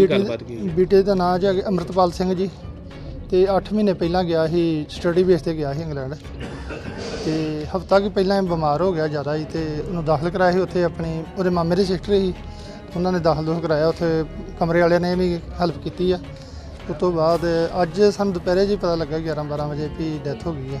ਬੇਟੇ ਗੱਲਬਾਤ ਕੀ ਬੇਟੇ ਦਾ ਨਾਂ ਹੈ ਅਮਰਤਪਾਲ ਸਿੰਘ ਜੀ ਤੇ 8 ਮਹੀਨੇ ਪਹਿਲਾਂ ਗਿਆ ਸੀ ਸਟੱਡੀ ਬੇਸ ਤੇ ਗਿਆ ਸੀ ਇੰਗਲੈਂਡ। ਤੇ ਹਫਤਾ ਕੁ ਪਹਿਲਾਂ ਇਹ ਬਿਮਾਰ ਹੋ ਗਿਆ ਜ਼ਿਆਦਾ ਹੀ ਤੇ ਉਹਨੂੰ ਦਾਖਲ ਕਰਾਇਆ ਸੀ ਉੱਥੇ ਆਪਣੀ ਉਹਦੇ ਮਾਮੇ ਦੀ ਸਿਸਟਰ ਸੀ ਉਹਨਾਂ ਨੇ ਦਾਖਲ ਦੋਖ ਕਰਾਇਆ ਉੱਥੇ ਕਮਰੇ ਵਾਲਿਆਂ ਨੇ ਵੀ ਹੈਲਪ ਕੀਤੀ ਆ। ਉਸ ਤੋਂ ਬਾਅਦ ਅੱਜ ਸਾਨੂੰ ਦੁਪਹਿਰੇ ਜੀ ਪਤਾ ਲੱਗਾ 11 12 ਵਜੇ ਵੀ ਡੈਥ ਹੋ ਗਈ ਹੈ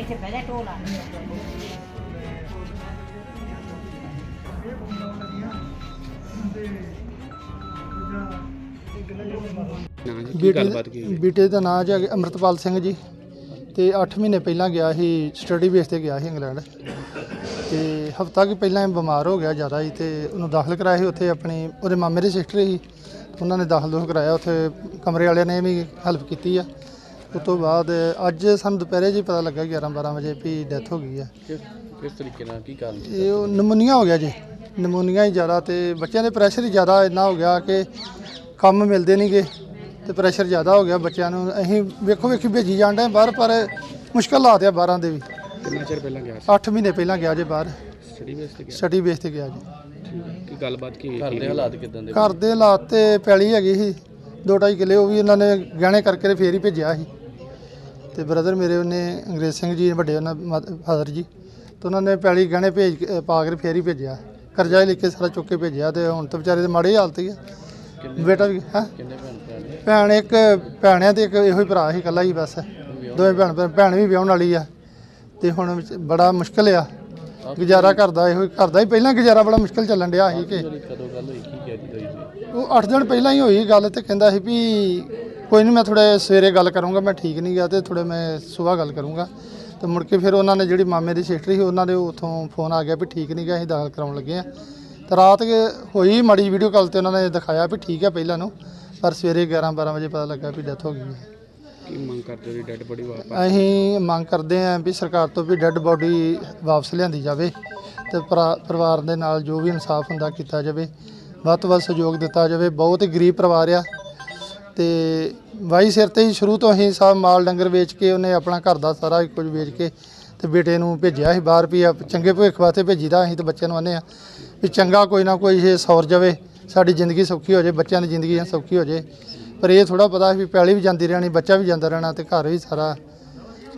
ਇੱਥੇ ਪਹਿਲੇ ਢੋਲ ਆ। ਕੀ ਬੇਟੇ ਗੱਲਬਾਤ ਕੀ ਹੋਈ? ਬੇਟੇ ਦਾ ਨਾਂ ਹੈ ਅਮਰਤਪਾਲ ਸਿੰਘ ਜੀ ਤੇ 8 ਮਹੀਨੇ ਪਹਿਲਾਂ ਗਿਆ ਸੀ ਸਟੱਡੀ ਬੇਸ ਤੇ ਗਿਆ ਸੀ ਇੰਗਲੈਂਡ। ਤੇ ਹਫਤਾ ਕੁ ਪਹਿਲਾਂ ਇਹ ਬਿਮਾਰ ਹੋ ਗਿਆ ਜ਼ਿਆਦਾ ਹੀ ਤੇ ਉਹਨੂੰ ਦਾਖਲ ਕਰਾਇਆ ਸੀ ਉੱਥੇ ਆਪਣੀ, ਉਹਦੇ ਮਾਮੇ ਦੀ ਸਿਸਟਰ ਸੀ। ਉਹਨਾਂ ਨੇ ਦਾਖਲ ਦੋਖ ਕਰਾਇਆ, ਉੱਥੇ ਕਮਰੇ ਵਾਲਿਆਂ ਨੇ ਵੀ ਹੈਲਪ ਕੀਤੀ ਆ। ਉਸ ਤੋਂ ਬਾਅਦ ਅੱਜ ਸਾਨੂੰ ਦੁਪਹਿਰੇ ਜੀ ਪਤਾ ਲੱਗਾ 11 12 ਵਜੇ ਵੀ ਡੈਥ ਹੋ ਗਈ ਹੈ ਕਿਸ ਕਿਸ ਤਰੀਕੇ ਨਾਲ ਕੀ ਕਾਰਨ ਸੀ? ਇਹ ਉਹ ਨਮੂਨੀਆ ਹੋ ਗਿਆ ਜੀ। ਨਮੂਨੀਆ ਹੀ ਜ਼ਿਆਦਾ ਤੇ ਬੱਚਿਆਂ ਦੇ ਪ੍ਰੈਸ਼ਰ ਹੀ ਜ਼ਿਆਦਾ ਇੰਨਾ ਹੋ ਗਿਆ ਕਿ ਕੰਮ ਮਿਲਦੇ ਨਹੀਂਗੇ ਤੇ ਪ੍ਰੈਸ਼ਰ ਜ਼ਿਆਦਾ ਹੋ ਗਿਆ ਬੱਚਿਆਂ ਨੂੰ। ਅਸੀਂ ਵੇਖੋ ਵੇਖੀ ਭੇਜੀ ਜਾਂਦੇ ਬਾਹਰ ਪਰ ਮੁਸ਼ਕਲ ਹਾਲਾਤ ਆ ਬਾਹਰਾਂ ਦੇ ਵੀ। ਕਿੰਨਾ ਚਿਰ ਪਹਿਲਾਂ ਗਿਆ 8 ਮਹੀਨੇ ਪਹਿਲਾਂ ਗਿਆ ਜੇ ਬਾਹਰ। ਸਟੱਡੀ ਬੇਸ ਤੇ ਗਿਆ? ਸਟੱਡੀ ਬੇਸ ਤੇ ਗਿਆ ਜੀ। ਕੀ ਗੱਲਬਾਤ ਕੀ ਹੋਈ? ਘਰ ਦੇ ਹਾਲਾਤ ਕਿਦਾਂ ਦੇ? ਘਰ ਦੇ ਹਾਲਾਤ ਤੇ ਪੈਲੀ ਹੈਗੀ ਸੀ ਦੋ ਢਾਈ ਕਿੱਲੇ ਉਹ ਵੀ ਉਹਨਾਂ ਨੇ ਗਹਿਣੇ ਕਰਕੇ ਫੇਰ ਹੀ ਭੇਜਿਆ ਸੀ। ਤੇ ਬ੍ਰਦਰ ਮੇਰੇ ਉਹਨੇ ਅੰਗਰੇਜ਼ ਸਿੰਘ ਜੀ ਵੱਡੇ ਉਹਨਾਂ ਫਾਦਰ ਜੀ ਤੇ ਉਹਨਾਂ ਨੇ ਪੈਲੀ ਗਹਿਣੇ ਭੇਜ ਕੇ ਪਾ ਕੇ ਫੇਰ ਹੀ ਭੇਜਿਆ। ਕਰਜ਼ਾ ਹੀ ਲੈ ਕੇ ਸਾਰਾ ਚੁੱਕ ਕੇ ਭੇਜਿਆ ਤੇ ਹੁਣ ਤਾਂ ਵਿਚਾਰੇ ਦੇ ਮਾੜੀ ਹਾਲਤ ਹੀ ਆ। ਬੇਟਾ ਵੀ ਹੈ? ਕਿੰਨੇ ਭੈਣ ਭਰਾ ਨੇ? ਭੈਣ ਇੱਕ ਭੈਣ ਆ ਤੇ ਇੱਕ ਇਹੋ ਹੀ ਭਰਾ ਸੀ ਇਕੱਲਾ ਹੀ ਬਸ। ਦੋਵੇਂ ਭੈਣ ਭੈਣ- ਭੈਣ ਵੀ ਵਿਆਹਣ ਵਾਲੀ ਆ। ਤੇ ਹੁਣ ਵਿੱਚ ਬੜਾ ਮੁਸ਼ਕਲ ਆ। ਗੁਜ਼ਾਰਾ ਕਰਦਾ ਇਹੋ ਹੀ ਕਰਦਾ ਹੀ ਪਹਿਲਾਂ ਗੁਜ਼ਾਰਾ ਬੜਾ ਮੁਸ਼ਕਲ ਚੱਲਣ ਡਿਆ ਸੀ ਕਿ ਜਿਹੜੀ ਕਦੋਂ ਗੱਲ ਹੋਈ ਕੀ ਕਹਿ ਦਿੱਤਾ ਜੀ ਉਹ 8 ਦਿਨ ਪਹਿਲਾਂ ਹੀ ਹੋਈ ਗੱਲ ਤੇ ਕਹਿੰਦਾ ਸੀ ਵੀ ਕੋਈ ਨਹੀਂ ਮੈਂ ਥੋੜਾ ਸਵੇਰੇ ਗੱਲ ਕਰੂੰਗਾ ਮੈਂ ਠੀਕ ਨਹੀਂ ਗਿਆ ਤੇ ਥੋੜੇ ਮੈਂ ਸਵੇਰ ਗੱਲ ਕਰੂੰਗਾ। ਤੇ ਮੁੜ ਕੇ ਫਿਰ ਉਹਨਾਂ ਨੇ ਜਿਹੜੀ ਮਾਮੇ ਦੀ ਸਿਸਟਰ ਸੀ ਉਹਨਾਂ ਦੇ ਉੱਥੋਂ ਫੋਨ ਆ ਗਿਆ ਵੀ ਠੀਕ ਨਹੀਂ ਗਿਆ ਅਸੀਂ ਦਾਖਲ ਕਰਾਉਣ ਲੱਗੇ ਆ ਤੇ ਰਾਤ ਹੋਈ ਮਾੜੀ ਵੀਡੀਓ ਕਾਲ ਤੇ ਉਹਨਾਂ ਨੇ ਦਿਖਾਇਆ ਵੀ ਠੀਕ ਹੈ ਪਹਿਲਾਂ ਨੂੰ ਪਰ ਸਵੇਰੇ 11 12 ਵਜੇ ਪਤਾ ਲੱਗਾ ਵੀ ਡੈਥ ਹੋ ਗਈ ਹੈ। ਕੀ ਮੰਗ ਕਰਦੇ ਹੋ ਡੈਡ ਬੋਡੀ ਵਾਪਸ? ਅਸੀਂ ਮੰਗ ਕਰਦੇ ਹਾਂ ਵੀ ਸਰਕਾਰ ਤੋਂ ਵੀ ਡੈੱਡ ਬੋਡੀ ਵਾਪਸ ਲਿਆਂਦੀ ਜਾਵੇ ਤੇ ਪਰਾ- ਪਰਿਵਾਰ ਦੇ ਨਾਲ ਜੋ ਵੀ ਇਨਸਾਫ ਹੁੰਦਾ ਕੀਤਾ ਜਾਵੇ ਵੱਧ ਤੋਂ ਵੱਧ ਸਹਿਯੋਗ ਦਿੱਤਾ ਜਾਵੇ। ਬਹੁਤ ਹੀ ਗਰੀਬ ਪਰਿਵਾਰ ਆ ਤੇ ਵਾਈ ਸਿਰ ਤੇ ਹੀ ਸ਼ੁਰੂ ਤੋਂ ਹੀ ਸਭ ਮਾਲ ਡੰਗਰ ਵੇਚ ਕੇ ਉਹਨੇ ਆਪਣਾ ਘਰ ਦਾ ਸਾਰਾ ਕੁਝ ਵੇਚ ਕੇ ਤੇ ਬੇਟੇ ਨੂੰ ਭੇਜਿਆ ਸੀ ਬਾਹਰ ਵੀ ਆਪ ਚੰਗੇ ਭਵਿੱਖ ਵਾਸਤੇ ਭੇਜੀਦਾ ਅਸੀਂ ਤੇ ਬੱਚਿਆਂ ਨੂੰ ਆਨੇ ਆ ਵੀ ਚੰਗਾ ਕੋਈ ਨਾ ਕੋਈ ਇਹ ਸੌਰ ਜਾਵੇ, ਸਾਡੀ ਜ਼ਿੰਦਗੀ ਸੌਖੀ ਹੋ ਜਾਏ, ਬੱਚਿਆਂ ਦੀ ਜ਼ਿੰਦਗੀ ਸੌਖੀ ਹੋ ਜਾਏ। ਪਰ ਇਹ ਥੋੜਾ ਪਤਾ ਸੀ ਵੀ ਪੈਲੀ ਵੀ ਜਾਂਦੀ ਰਹਿਣੀ, ਬੱਚਾ ਵੀ ਜਾਂਦਾ ਰਹਿਣਾ ਤੇ ਘਰ ਵੀ ਸਾਰਾ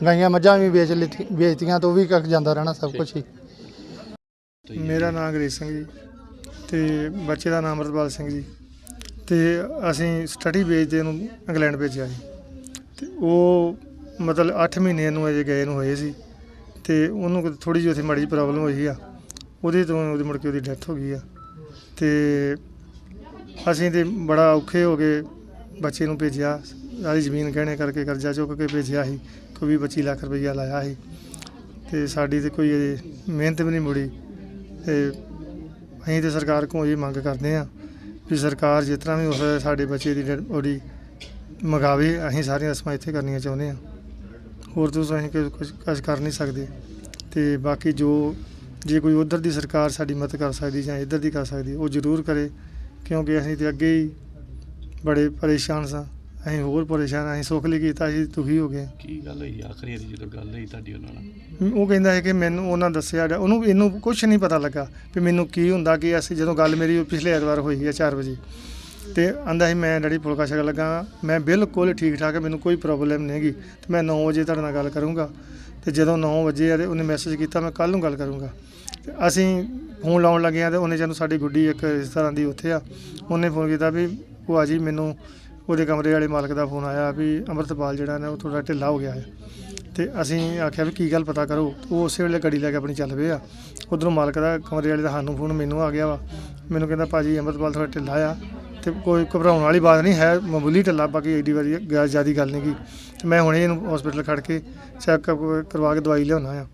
ਗਾਈਆਂ ਮੱਝਾਂ ਵੀ ਵੇਚ ਲਿੱਤੀ, ਵੇਚਤੀਆਂ ਤੋਂ ਵੀ ਕੱਖ ਜਾਂਦਾ ਰਹਿਣਾ ਸਭ ਕੁਝ ਹੀ। ਮੇਰਾ ਨਾਮ ਅੰਗਰੇਜ਼ ਸਿੰਘ ਜੀ ਤੇ ਬੱਚੇ ਦਾ ਨਾਮ ਅਮਰਪਾਲ ਸਿੰਘ ਜੀ। ਤੇ ਅਸੀਂ ਸਟੱਡੀ ਬੇਸ ਦੇ ਨੂੰ ਇੰਗਲੈਂਡ ਭੇਜਿਆ ਸੀ ਤੇ ਉਹ ਮਤਲਬ 8 ਮਹੀਨੇ ਨੂੰ ਅਜੇ ਗਏ ਨੂੰ ਹੋਏ ਸੀ। ਤੇ ਉਹਨੂੰ ਥੋੜੀ ਜਿਹੀ ਉੱਥੇ ਮਾੜੀ ਜਿਹੀ ਪ੍ਰੋਬਲਮ ਹੋਈ ਆ। ਉਹਦੇ ਤੋਂ ਉਹਦੀ ਮੁੜ ਕੇ ਉਹਦੀ ਡੈਥ ਹੋ ਗਈ ਆ। ਤੇ ਅਸੀਂ ਤੇ ਬੜਾ ਔਖੇ ਹੋ ਕੇ ਬੱਚੇ ਨੂੰ ਭੇਜਿਆ। ਸਾਰੀ ਜ਼ਮੀਨ ਗਹਿਣੇ ਕਰਕੇ ਕਰਜ਼ਾ ਚੁੱਕ ਕੇ ਭੇਜਿਆ ਸੀ। ਕੋਈ 25 ਲੱਖ ਰੁਪਈਆ ਲਾਇਆ ਸੀ। ਤੇ ਸਾਡੀ ਤੇ ਕੋਈ ਅਜੇ ਮਿਹਨਤ ਵੀ ਨਹੀਂ ਮੁੜੀ। ਤੇ ਅਸੀਂ ਤੇ ਸਰਕਾਰ ਕੋਲ ਇਹ ਮੰਗ ਕਰਦੇ ਹਾਂ ਵੀ ਸਰਕਾਰ ਜਿਸ ਤਰ੍ਹਾਂ ਵੀ ਹੋ ਸਕਦਾ ਸਾਡੇ ਬੱਚੇ ਦੀ ਡੈਡ ਬੋਡੀ ਮੰਗਾਵੇ, ਅਸੀਂ ਸਾਰੀਆਂ ਰਸਮਾਂ ਇੱਥੇ ਕਰਨੀਆਂ ਚਾਹੁੰਦੇ ਹਾਂ। ਹੋਰ ਤੋਂ ਅਸੀਂ ਕੁਝ ਕੁਝ ਕੁਝ ਕਰ ਨਹੀਂ ਸਕਦੇ। ਤੇ ਬਾਕੀ ਜੋ ਜੇ ਕੋਈ ਉਧਰ ਦੀ ਸਰਕਾਰ ਸਾਡੀ ਮਦਦ ਕਰ ਸਕਦੀ ਜਾਂ ਇੱਧਰ ਦੀ ਕਰ ਸਕਦੀ, ਉਹ ਜ਼ਰੂਰ ਕਰੇ, ਕਿਉਂਕਿ ਅਸੀਂ ਤੇ ਅੱਗੇ ਹੀ ਬੜੇ ਪਰੇਸ਼ਾਨ ਸਾਂ। ਅਸੀਂ ਹੋਰ ਪਰੇਸ਼ਾਨ। ਅਸੀਂ ਸੁੱਖ ਲਈ ਕੀਤਾ ਅਸੀਂ ਦੁਖੀ ਹੋ ਗਏ। ਕੀ ਗੱਲ ਹੋਈ? ਆਖਰੀ ਵਾਰੀ ਜਦੋਂ ਗੱਲ ਹੋਈ ਤੁਹਾਡੀ ਉਹਨਾਂ ਨਾਲ? ਉਹ ਕਹਿੰਦਾ ਹੈ ਕਿ ਮੈਨੂੰ ਉਹਨਾਂ ਦੱਸਿਆ ਗਾ- ਉਹਨੂੰ ਇਹਨੂੰ ਕੁਝ ਨਹੀਂ ਪਤਾ ਲੱਗਾ ਵੀ ਮੈਨੂੰ ਕੀ ਹੁੰਦਾ ਕਿ ਅਸੀਂ ਜਦੋਂ ਗੱਲ ਮੇਰੀ ਉਹ ਪਿਛਲੇ ਐਤਵਾਰ ਹੋਈ ਹੈ 4 ਵਜੇ। ਤੇ ਆਂਦਾ ਸੀ ਮੈਂ ਡੈਡੀ ਫੁਲਕਾ ਛਕ ਲੱਗਾ ਮੈਂ ਬਿਲਕੁਲ ਠੀਕ ਠਾਕ ਹਾਂ ਮੈਨੂੰ ਕੋਈ ਪ੍ਰੋਬਲਮ ਨਹੀਂ ਹੈਗੀ। ਤੇ ਮੈਂ 9 ਵਜੇ ਤੁਹਾਡੇ ਨਾਲ ਗੱਲ ਕਰੂੰਗਾ। ਤੇ ਜਦੋਂ 9 ਵਜੇ ਆ ਤੇ ਉਹਨੇ ਮੈਸੇਜ ਕੀਤਾ ਮੈਂ ਕੱਲ ਨੂੰ ਗੱਲ ਕਰੂੰਗਾ। ਤੇ ਅਸੀਂ ਫੋਨ ਲਾਉਣ ਲੱਗੇ ਆ ਤੇ ਉਹਨੇ ਜਦੋਂ ਸਾਡੀ ਗੁੱਡੀ ਇੱਕ ਇਸ ਤਰ੍ਹਾਂ ਦੀ ਉੱਥੇ ਆ। ਉਹਨੇ ਫੋਨ ਕੀਤਾ ਵੀ ਭੂਆ ਜੀ ਮੈਨੂੰ ਉਹਦੇ ਕਮਰੇ ਵਾਲੇ ਮਾਲਕ ਦਾ ਫੋਨ ਆਇਆ ਵੀ ਅੰਮ੍ਰਿਤਪਾਲ ਜਿਹੜਾ ਨਾ ਉਹ ਥੋੜਾ ਢਿੱਲਾ ਹੋ ਗਿਆ ਹੈ। ਤੇ ਅਸੀਂ ਆਖਿਆ ਵੀ ਕੀ ਗੱਲ ਪਤਾ ਕਰੋ, ਉਹ ਉਸੇ ਵੇਲੇ ਗੱਡੀ ਲੈ ਕੇ ਆਪਣੀ ਚੱਲ ਪਏ ਆ। ਉਧਰੋਂ ਮਾਲਕ ਦਾ ਕਮਰੇ ਵਾਲੇ ਦਾ ਸਾਨੂੰ ਫੋਨ ਮੈਨੂੰ ਆ ਗਿਆ ਵਾ। ਮੈਨੂੰ ਕਹਿੰਦਾ ਭਾਜੀ ਅੰਮ੍ਰਿਤਪਾਲ ਥੋੜਾ ਢਿੱਲਾ ਆ ਤੇ ਕੋਈ ਘਬਰਾਉਣ ਵਾਲੀ ਬਾਤ ਨਹੀਂ, ਹੈ ਮਾਮੂਲੀ ਢਿੱਲਾ, ਬਾਕੀ ਐਡੀ ਵਾਰੀ ਜਿਆਦੀ ਗੱਲ ਨਹੀਂ ਕੀ ਤੇ ਮੈਂ ਹੁਣੇ ਇਹਨੂੰ ਹਸਪੀਟਲ ਖੜ ਕੇ ਚੈੱਕਅਪ ਕਰਵਾ ਕੇ ਦਵਾਈ ਲਿਆਉਣਾ ਆ।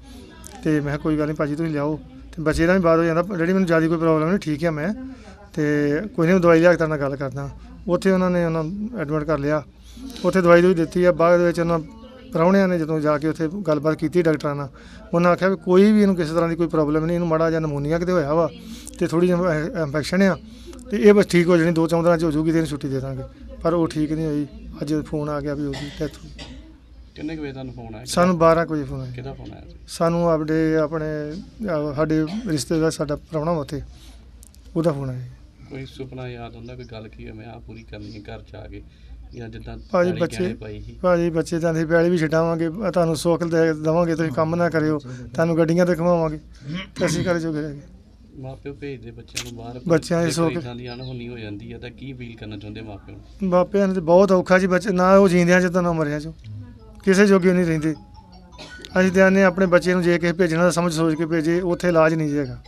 ਤੇ ਮੈਂ ਕਿਹਾ ਕੋਈ ਗੱਲ ਨਹੀਂ ਭਾਜੀ ਤੁਸੀਂ ਲਿਆਓ। ਤੇ ਬੱਚੇ ਦਾ ਵੀ ਬਾਤ ਹੋ ਜਾਂਦਾ ਜਿਹੜੀ ਮੈਨੂੰ ਜ਼ਿਆਦਾ ਕੋਈ ਪ੍ਰੋਬਲਮ ਨਹੀਂ, ਠੀਕ ਆ ਮੈਂ। ਤੇ ਕੋਈ ਨਹੀਂ ਦਵਾਈ ਲਿਆ ਕੇ ਤੁਹਾਡੇ ਨਾਲ ਗੱਲ ਕਰਦਾ। ਉੱਥੇ ਉਹਨਾਂ ਨੇ ਉਹਨਾਂ ਐਡਮਿਟ ਕਰ ਲਿਆ। ਉੱਥੇ ਦਵਾਈ ਦੂਈ ਦਿੱਤੀ ਆ। ਬਾਅਦ ਵਿੱਚ ਉਹਨਾਂ ਪ੍ਰਾਹੁਣਿਆਂ ਨੇ ਜਦੋਂ ਜਾ ਕੇ ਉੱਥੇ ਗੱਲਬਾਤ ਕੀਤੀ ਡਾਕਟਰਾਂ ਨਾਲ ਉਹਨਾਂ ਆਖਿਆ ਵੀ ਕੋਈ ਵੀ ਇਹਨੂੰ ਕਿਸੇ ਤਰ੍ਹਾਂ ਦੀ ਕੋਈ ਪ੍ਰੋਬਲਮ ਨਹੀਂ ਇਹਨੂੰ ਮਾੜਾ ਜਿਹਾ ਨਮੂਨੀਆ ਕਿਤੇ ਹੋਇਆ ਵਾ ਤੇ ਥੋੜੀ ਜਿਹੀ ਇਨਫੈਕਸ਼ਨ ਆ ਤੇ ਇਹ ਬਸ ਠੀਕ ਹੋ ਜਾਣੀ ਦੋ ਚੌਂ ਦਿਨਾਂ ਚ ਹੋ ਜੂਗੀ ਤੇ ਇਹਨੂੰ ਛੁੱਟੀ ਦੇ ਦਾਂਗੇ। ਪਰ ਉਹ ਠੀਕ ਨਹੀਂ ਹੋਈ। ਅੱਜ ਫੋਨ ਆ ਗਿਆ ਵੀ ਉਹਦੀ ਡੈਥ ਹੋ ਗਈ ਕਿੰਨੇ ਕੁ ਵਜੇ ਤੁਹਾਨੂੰ ਫੋਨ ਆਇਆ? ਸਾਨੂੰ 12 ਕੁ ਵਜੇ ਫੋਨ ਆਇਆ। ਕਿਹਦਾ ਫੋਨ ਆਇਆ ਸੀ ਸਾਨੂੰ ਆਪਣੇ ਆਪਣੇ ਸਾਡੇ ਰਿਸ਼ਤੇਦਾਰ ਸਾਡਾ ਪ੍ਰਾਹੁਣਾ ਵਾ ਉੱਥੇ। ਉਹਦਾ ਫੋਨ ਆਇਆ ਕੋਈ ਸੁਪਨਾ ਯਾਦ ਹੁੰਦਾ ਕੋਈ ਗੱਲ ਕੀ ਹੋਵੇ ਮੈਂ ਆ ਪੂਰੀ ਕਰਨੀ ਹੈ ਘਰ ਚ ਆ ਕੇ। ਜਾਂ ਜਿੱਦਾਂ ਭਾਜੀ ਬੱਚੇ- ਗਹਿਣੇ ਪਾਈ ਸੀ ਭਾਜੀ ਬੱਚੇ ਤਾਂ ਅਸੀਂ ਪੈਲੀ ਵੀ ਛਡਾਵਾਂਗੇ ਤੁਹਾਨੂੰ ਸੁੱਖ ਦੇ ਦੇਵਾਂਗੇ ਤੁਸੀਂ ਕੰਮ ਨਾ ਕਰਿਓ ਤੁਹਾਨੂੰ ਗੱਡੀਆਂ ਤੇ ਘੁਮਾਵਾਂਗੇ ਤੇ ਅਸੀਂ ਘਰੇ ਜੋਗੇ ਰਹਿ ਗਏ। ਮਾਪਿਓ ਭੇਜਦੇ ਬੱਚਿਆਂ ਨੂੰ ਬਾਹਰ ਬੱਚਿਆਂ ਦੀ ਸੋਚ- ਇਦਾਂ ਦੀ ਅਣਹੋਣੀ ਹੋ ਜਾਂਦੀ ਹੈ ਤਾਂ ਕੀ ਅਪੀਲ ਕਰਨਾ ਚਾਹੁੰਦੇ ਮਾਪਿਆਂ ਨੂੰ? ਬਾਪਿਆਂ ਨੇ ਤੇ ਬਹੁਤ ਔਖਾ ਜੀ ਬੱਚੇ ਨਾ ਉਹ ਜੀਂਦਿਆਂ ਚ ਤਾਂ ਨਾ ਮਰਿਆ ਚ। ਕਿਸੇ ਜੋਗੇ ਨਹੀਂ ਰਹਿੰਦੇ। ਅਸੀਂ ਤੇ ਆਨੇ ਆਪਣੇ ਬੱਚੇ ਨੂੰ ਜੇ ਕਿਸੇ ਭੇਜਣਾ ਤਾਂ ਸਮਝ ਸੋਚ ਕੇ ਭੇਜੇ ਉੱਥੇ ਇਲਾਜ ਨਹੀਂ ਜੇਗਾ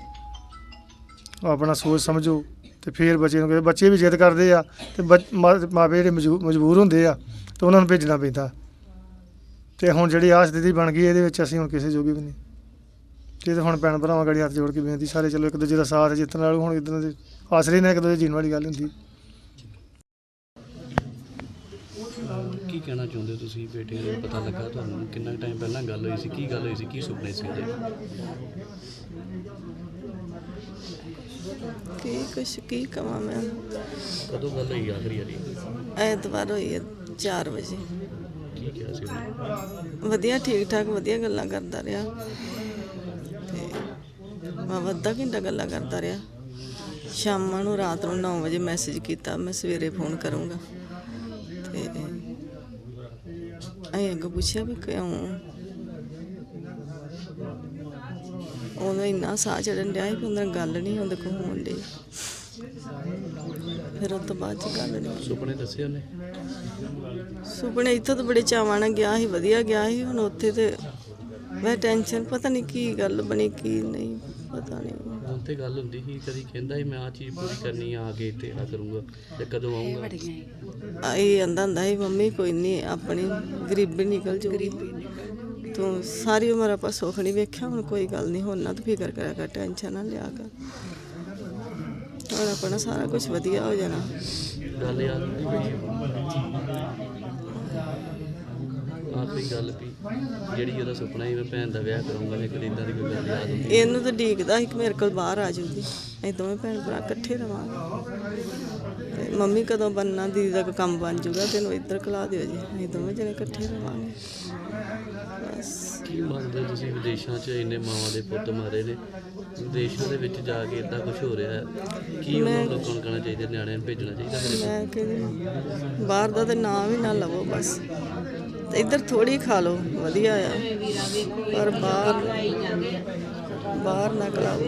ਆਪਣਾ ਸੋਚ ਸਮਝੋ। ਤੇ ਫਿਰ ਬੱਚੇ ਨੂੰ ਕਹੇ ਬੱਚੇ ਵੀ ਜਿੱਦ ਕਰਦੇ ਆ ਤੇ ਮਾਪੇ ਜਿਹੜੇ ਮਜਬੂਰ ਹੁੰਦੇ ਆ ਤੇ ਉਹਨਾਂ ਨੂੰ ਭੇਜਣਾ ਪੈਂਦਾ। ਤੇ ਹੁਣ ਜਿਹੜੀ ਆਹ ਸਥਿਤੀ ਬਣ ਗਈ, ਇਹਦੇ ਵਿੱਚ ਅਸੀਂ ਹੁਣ ਕਿਸੇ ਜੋਗੇ ਵੀ ਨਹੀਂ। ਤੇ ਇਹ ਹੁਣ ਭੈਣ ਭਰਾਵਾਂ ਗੜੀ ਹੱਥ ਜੋੜ ਕੇ ਬੇਨਤੀ, ਸਾਰੇ ਚਲੋ ਇੱਕ ਦੂਜੇ ਦਾ ਸਾਥ ਜਿੱਤਣ ਨਾਲ ਹੁਣ ਇਦਾਂ ਦੇ ਆਸਰੇ ਨਾਲ ਇੱਕ ਦੂਜੇ ਜੀਣ ਵਾਲੀ ਗੱਲ ਹੁੰਦੀ। ਕੀ ਕਹਿਣਾ ਚਾਹੁੰਦੇ ਤੁਸੀਂ ਬੇਟੇ ਨੂੰ? ਪਤਾ ਲੱਗਾ ਤੁਹਾਨੂੰ ਕਿੰਨਾ ਟਾਈਮ ਪਹਿਲਾਂ ਗੱਲ ਹੋਈ ਸੀ, ਕੀ ਗੱਲ ਹੋਈ ਸੀ, ਕੀ ਸੁਪਨੇ ਸੀ ਉਹਦੇ ਕੀ ਕੁਛ ਕੀ ਕਵਾਂ ਮੈਂ? ਕਦੋਂ ਗੱਲ ਹੋਈ ਆਖਰੀ ਵਾਰੀ? ਐਤਵਾਰ ਹੋਈ ਹੈ 4 ਵਜੇ। ਕੀ ਕਿਹਾ ਸੀ ਉਹਨੇ? ਵਧੀਆ ਠੀਕ ਠਾਕ ਵਧੀਆ ਗੱਲਾਂ ਕਰਦਾ ਰਿਹਾ। ਤੇ ਮੈਂ ਅੱਧਾ ਘੰਟਾ ਗੱਲਾਂ ਕਰਦਾ ਰਿਹਾ। ਸ਼ਾਮਾਂ ਨੂੰ ਰਾਤ ਨੂੰ 9 ਵਜੇ ਮੈਸੇਜ ਕੀਤਾ ਮੈਂ ਸਵੇਰੇ ਫੋਨ ਕਰੂੰਗਾ। ਤੇ ਐਂ ਅੱਗੇ ਪੁੱਛਿਆ ਵੀ ਕਿਉਂ? ਉਹਨੂੰ ਇੰਨਾ ਸਾਹ ਚੜਨ ਡਿਆ ਸੀ ਕਿ ਉਹਨਾਂ ਨਾਲ ਗੱਲ ਨਹੀਂ ਉਹਦੇ ਕੋਲ ਹੋਣ ਡਈ। ਫਿਰ ਉਹ ਤੋਂ ਬਾਅਦ ਚ ਗੱਲ ਨਹੀਂ ਸੁਪਨੇ ਦੱਸੇ ਉਹਨੇ? ਸੁਪਨੇ ਇੱਥੋਂ ਤਾਂ ਬੜੇ ਚਾਵਾਂ ਨਾਲ ਗਿਆ ਸੀ ਵਧੀਆ ਗਿਆ ਸੀ ਹੁਣ ਉੱਥੇ ਤੇ ਮੈਂ ਟੈਨਸ਼ਨ ਪਤਾ ਨਹੀਂ ਕੀ ਗੱਲ ਬਣੀ ਕੀ ਨਹੀਂ ਪਤਾ ਨਹੀਂ। ਹੁਣ ਤੇ ਗੱਲ ਹੁੰਦੀ ਸੀ ਕਦੀ ਕਹਿੰਦਾ ਸੀ ਮੈਂ ਆ ਚੀਜ਼ ਪੂਰੀ ਕਰਨੀ ਆ ਆ ਕੇ ਇੱਥੇ ਆ ਕਰੂੰਗਾ ਤੇ ਕਦੋਂ ਆਉਂਗਾ ਆਈ ਆਂਦਾ ਹੁੰਦਾ ਸੀ ਮੰਮੀ ਕੋਈ ਨਹੀਂ ਆਪਣੀ ਗਰੀਬੀ ਨਿਕਲ ਜੂਗੀ। ਤੂੰ ਸਾਰੀ ਉਮਰ ਆਪਾਂ ਸੁੱਖ ਨਹੀਂ ਵੇਖਿਆ ਹੁਣ ਕੋਈ ਗੱਲ ਨਹੀਂ ਹੁਣ ਨਾ ਤੂੰ ਫਿਕਰ ਕਰਿਆ ਕਰ ਟੈਨਸ਼ਨ ਨਾ ਲਿਆ ਕਰ। ਹੁਣ ਆਪਣਾ ਸਾਰਾ ਕੁਝ ਵਧੀਆ ਹੋ ਜਾਣਾ। ਗੱਲ ਯਾਦ ਨਹੀਂ ਪਈ ਆਖਰੀ ਗੱਲ ਵੀ ਜਿਹੜੀ ਉਹਦਾ ਸੁਪਨਾ ਸੀ ਮੈਂ ਭੈਣ ਦਾ ਵਿਆਹ ਕਰੂੰਗਾ ਕਦੀ ਏਦਾਂ ਦੀ ਕੋਈ ਗੱਲ ਯਾਦ ਹੁੰਦੀ। ਇਹਨੂੰ ਤਾਂ ਡੀਕਦਾ ਸੀ ਕਿ ਮੇਰੇ ਕੋਲ ਬਾਹਰ ਆ ਜਾਊਗੀ। ਅਸੀਂ ਦੋਵੇਂ ਭੈਣ ਭਰਾ ਇਕੱਠੇ ਰਵਾਂਗੇ। ਮੰਮੀ ਕਦੋਂ ਬੰਨਾ ਦੀਦੀ ਦਾ ਕੰਮ ਬਣ ਜਾਊਗਾ ਤੈਨੂੰ ਇੱਧਰ ਕਲਾ ਦਿਓ ਜੀ। ਅਸੀਂ ਦੋਵੇਂ ਜਣੇ ਇਕੱਠੇ ਰਵਾਂਗੇ। ਕੀ ਮੰਨਦੇ ਹੋ ਤੁਸੀਂ ਵਿਦੇਸ਼ਾਂ 'ਚ ਇੰਨੇ ਮਾਵਾਂ ਦੇ ਪੁੱਤ ਮਾਰੇ ਨੇ? ਵਿਦੇਸ਼ਾਂ ਦੇ ਵਿੱਚ ਜਾ ਕੇ ਇਦਾਂ ਕੁਝ ਹੋ ਰਿਹਾ ਹੈ? ਕੀ ਉਹਨਾਂ ਨੂੰ ਲੋਕਾਂ ਨੂੰ ਕਹਿਣਾ ਚਾਹੀਦਾ ਨਿਆਣਿਆਂ ਨੂੰ ਭੇਜਣਾ ਚਾਹੀਦਾ ਮੈਂ ਕਹਿੰਦੀ ਬਾਹਰ ਦਾ ਤੇ ਨਾਂ ਵੀ ਨਾ ਲਵੋ ਬਸ। ਤੇ ਇੱਧਰ ਥੋੜੀ ਖਾ ਲਓ ਵਧੀਆ ਆ। ਪਰ ਬਾਹਰ ਬਾਹਰ ਨਾ ਖਲਾਓ।